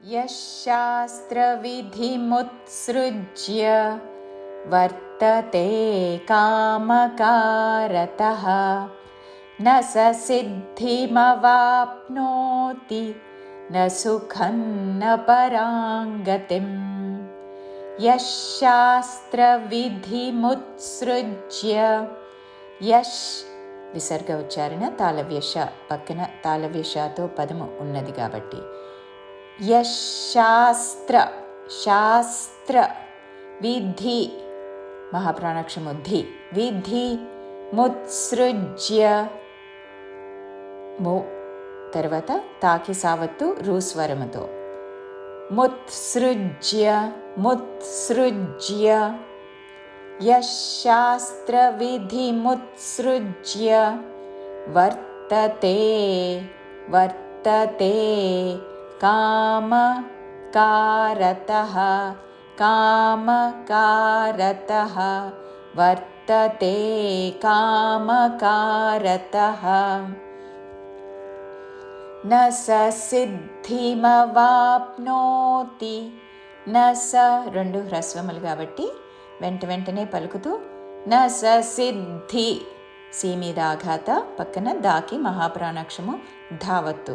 यः शास्त्रविधिमुत्सृज्य वर्तते कामकारतः न स सिद्धिमवाप्नोति न सुखं न पराङ्गतिम् यः शास्त्रविधिमुत्सृज्य यश् విసర్గ ఉచ్చారణ తాళవ్యష పక్కన తాళవ్యషతో పదము ఉన్నది కాబట్టి యశాస్త్ర శాస్త్ర విధి మహాప్రాణాక్షముద్ధి విధి ముత్సృజ్య ము తర్వాత తాకి సావత్తు రూస్వరముతో ముత్సృజ్య ముత్సృజ్య यशास्त्रविधिमुत्सृज्य वर्तते वर्तते कामकारतः कामकारतः वर्तते कामकारतः न स सिद्धिमवाप्नोति न स రెండు హ్రస్వములు కాబట్టి వెంట వెంటనే పలుకుతూ న స సిద్ధి సి మీద ఆఘాత పక్కన దాకి మహాప్రాణాక్షము ధావత్తు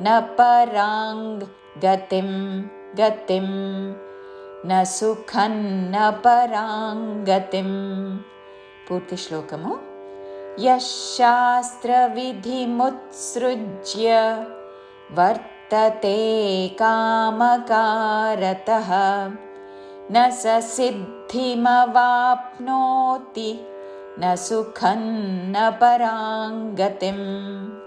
न पराङ् गतिं गतिं न सुखन्नपराङ्गतिं पूर्तिश्लोकमु। यशास्त्रविधिमुत्सृज्य वर्तते कामकारतः। न स सिद्धिमवाप्नोति न सुखं न पराङ्गतिम्।